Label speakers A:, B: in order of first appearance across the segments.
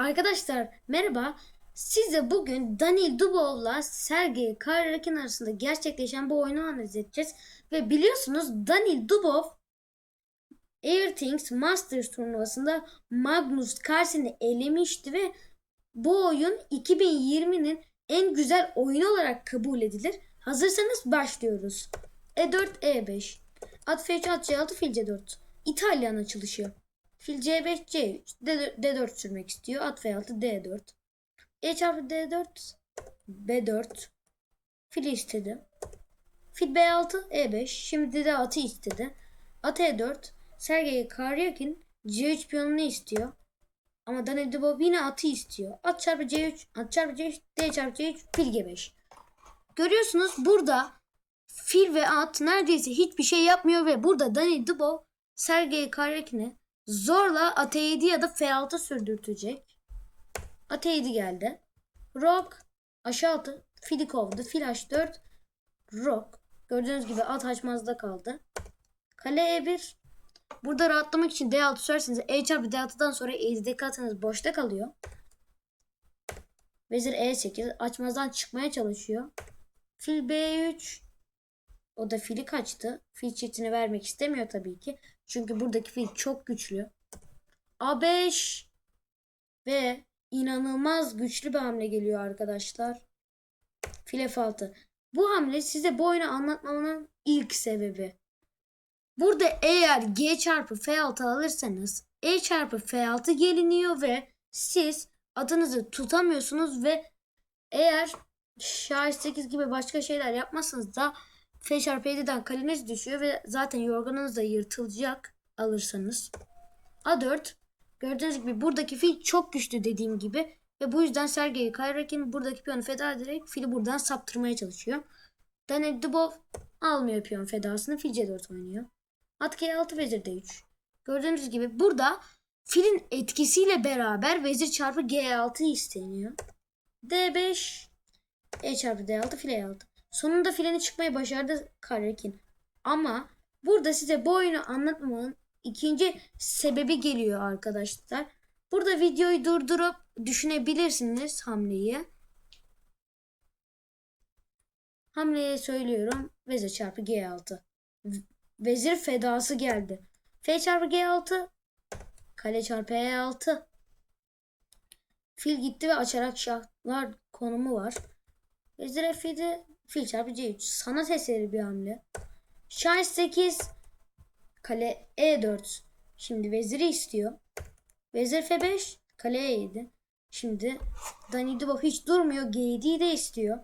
A: Arkadaşlar merhaba. Size bugün Daniil Dubov'la Sergey Karyakin arasında gerçekleşen bu oyunu analiz edeceğiz. Ve biliyorsunuz Daniil Dubov Airthings Masters turnuvasında Magnus Carlsen'i elemişti ve bu oyun 2020'nin en güzel oyunu olarak kabul edilir. Hazırsanız başlıyoruz. E4, E5. At F3, At C6, Fil C4. İtalyan açılışı. Fil C5, C3. D4, D4 sürmek istiyor. At F6, D4. E çarpı D4, B4. Fil istedi. Fil B6, E5. Şimdi de atı istedi. At E4. Sergey Karyakin C3 piyonunu istiyor. Ama Daniil Dubov yine atı istiyor. At çarpı C3, at çarpı C3, D çarpı C3, fil G5. Görüyorsunuz burada fil ve at neredeyse hiçbir şey yapmıyor ve burada Daniil Dubov Sergey Karyakin'e zorla at E7 ya da F6 sürdürtecek. At E7 geldi. Rock H6 fili kovdu. Fil H4 Rock. Gördüğünüz gibi at açmazda kaldı. Kale E1 Burada rahatlamak için D6 sürerseniz E çarpı D6'dan sonra e'deki atınız boşta kalıyor. Vezir E8 açmazdan çıkmaya çalışıyor. Fil B3 o da fili kaçtı. Fil çiftini vermek istemiyor tabii ki. Çünkü buradaki fil çok güçlü. A5 ve inanılmaz güçlü bir hamle geliyor arkadaşlar. Fil F6. Bu hamle size bu oyunu anlatmamın ilk sebebi. Burada eğer G çarpı F6 alırsanız E çarpı F6 geliniyor ve siz adınızı tutamıyorsunuz ve eğer Şah 8 gibi başka şeyler yapmazsanız da F çarpı 7'den kaleniz düşüyor ve zaten yorganınız da yırtılacak alırsanız. A4 gördüğünüz gibi buradaki fil çok güçlü dediğim gibi ve bu yüzden Sergey Kayrakin buradaki piyonu feda ederek fili buradan saptırmaya çalışıyor. Daniil Dubov almıyor piyon fedasını fil C4 oynuyor. At G6 vezir D3. Gördüğünüz gibi burada filin etkisiyle beraber vezir çarpı G6 isteniyor. D5 E çarpı D6 file E6. Sonunda fileni çıkmayı başardı Karakin. Ama burada size bu oyunu anlatmamın ikinci sebebi geliyor arkadaşlar. Burada videoyu durdurup düşünebilirsiniz hamleyi. Hamleyi söylüyorum. Vezir çarpı G6. Vezir fedası geldi. F çarpı G6. Kale çarpı E6. Fil gitti ve açarak şahlar konumu var. Vezir F7. Fil çarpı C3. Sanat eseri bir hamle. Şah 8. Kale E4. Şimdi veziri istiyor. Vezir F5. Kale E7. Şimdi Daniil Dubov hiç durmuyor. G7'yi de istiyor.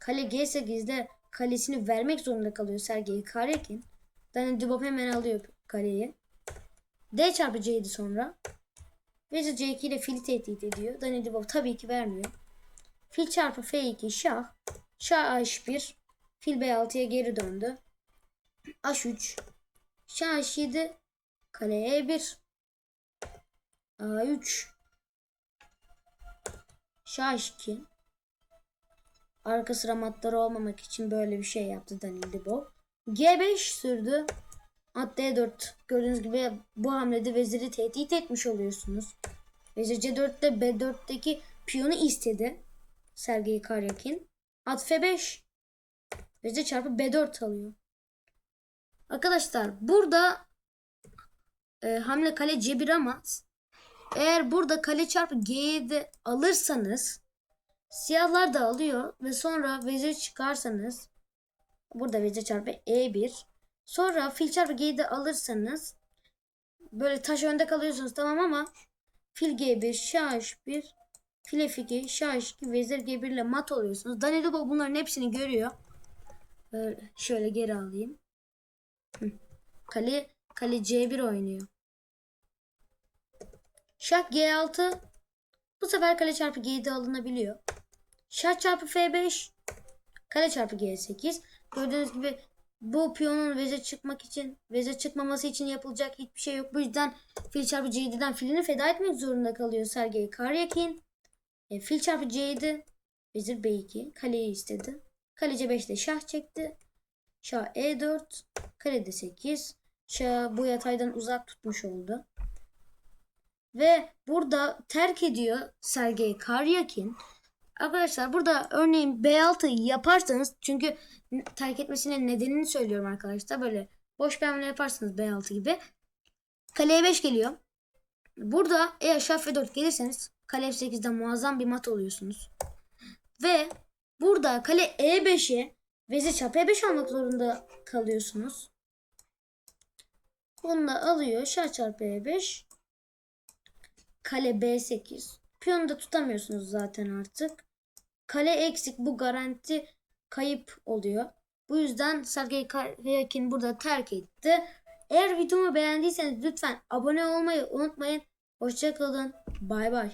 A: Kale G8'de kalesini vermek zorunda kalıyor Sergey Karyakin. Daniil Dubov hemen alıyor kaleyi. D çarpı C7 sonra. Vezir C2 ile fili tehdit ediyor. Daniil Dubov tabii ki vermiyor. Fil çarpı F2 şah. Şah H1. Fil B6'ya geri döndü. H3. Şah H7. Kale E1. A3. Şah H2. Arka sıra matları olmamak için böyle bir şey yaptı Daniil Dubov. G5 sürdü. At D4. Gördüğünüz gibi bu hamlede veziri tehdit etmiş oluyorsunuz. Vezir C4'te B4'teki piyonu istedi. Sergey Karyakin. At F5. Vezir çarpı B4 alıyor. Arkadaşlar burada e, hamle kale C1 ama eğer burada kale çarpı G7 alırsanız siyahlar da alıyor ve sonra vezir çıkarsanız burada vezir çarpı E1 sonra fil çarpı G7 alırsanız böyle taş önde kalıyorsunuz tamam ama fil G1 şah H1 fil F2 şah H2 vezir G1 ile mat oluyorsunuz. Dubov bunların hepsini görüyor. Böyle şöyle geri alayım. Kale kale C1 oynuyor. Şah G6 bu sefer kale çarpı G7 alınabiliyor. Şah çarpı F5 kale çarpı G8 gördüğünüz gibi bu piyonun vezir çıkmak için vezir çıkmaması için yapılacak hiçbir şey yok. Bu yüzden fil çarpı C7'den filini feda etmek zorunda kalıyor Sergey Karyakin. E, fil çarpı C7 vezir B2 kaleyi istedi. Kale C5'te şah çekti. Şah E4 kale D8 şah bu yataydan uzak tutmuş oldu. Ve burada terk ediyor Sergey Karyakin. Arkadaşlar burada örneğin B6'yı yaparsanız çünkü terk etmesinin nedenini söylüyorum arkadaşlar. Böyle boş bir hamle yaparsanız B6 gibi. Kaleye 5 geliyor. Burada eğer şah F4 gelirseniz kale F8'den muazzam bir mat oluyorsunuz. Ve burada kale E5'e vezir çap E5 almak zorunda kalıyorsunuz. Bunu da alıyor. Şah çarpı E5. Kale B8. Piyonu da tutamıyorsunuz zaten artık. Kale eksik. Bu garanti kayıp oluyor. Bu yüzden Sergey Karyakin burada terk etti. Eğer videomu beğendiyseniz lütfen abone olmayı unutmayın. Hoşçakalın. Bay bay.